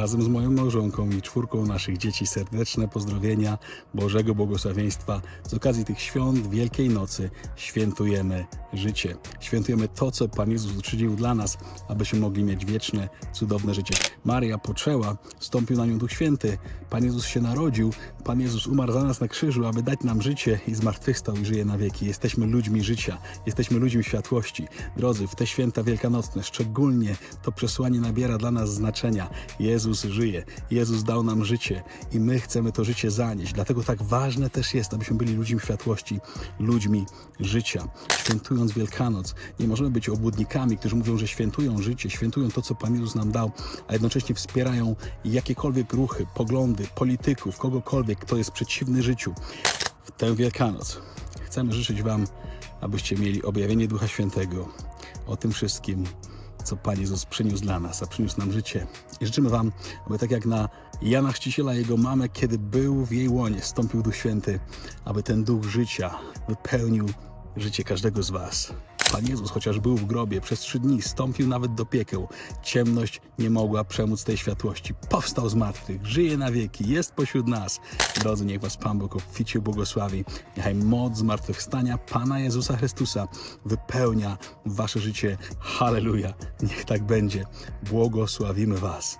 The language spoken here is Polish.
Razem z moją małżonką i czwórką naszych dzieci serdeczne pozdrowienia Bożego Błogosławieństwa. Z okazji tych świąt Wielkiej Nocy świętujemy życie. Świętujemy to, co Pan Jezus uczynił dla nas, abyśmy mogli mieć wieczne, cudowne życie. Maria poczęła, stąpił na nią Duch Święty. Pan Jezus się narodził, Pan Jezus umarł za nas na krzyżu, aby dać nam życie i zmartwychwstał i żyje na wieki. Jesteśmy ludźmi życia, jesteśmy ludźmi światłości. Drodzy, w te święta wielkanocne szczególnie to przesłanie nabiera dla nas znaczenia. Jezus żyje, Jezus dał nam życie i my chcemy to życie zanieść. Dlatego tak ważne też jest, abyśmy byli ludźmi światłości, ludźmi życia. Świętując Wielkanoc, nie możemy być obłudnikami, którzy mówią, że świętują życie, świętują to, co Pan Jezus nam dał, a jednocześnie wspierają jakiekolwiek ruchy, poglądy polityków, kogokolwiek, kto jest przeciwny życiu. W tę Wielkanoc chcemy życzyć Wam, abyście mieli objawienie Ducha Świętego o tym wszystkim, co Pan Jezus przyniósł dla nas, a przyniósł nam życie. I życzymy Wam, aby tak jak na Jana Chrzciciela, jego mamę, kiedy był w jej łonie, stąpił Duch Święty, aby ten Duch życia wypełnił życie każdego z Was. Pan Jezus, chociaż był w grobie przez trzy dni, stąpił nawet do piekieł. Ciemność nie mogła przemóc tej światłości. Powstał z martwych, żyje na wieki, jest pośród nas. Drodzy, niech Was Pan Bóg obficie błogosławi. Niechaj moc zmartwychwstania Pana Jezusa Chrystusa wypełnia Wasze życie. Halleluja. Niech tak będzie. Błogosławimy Was.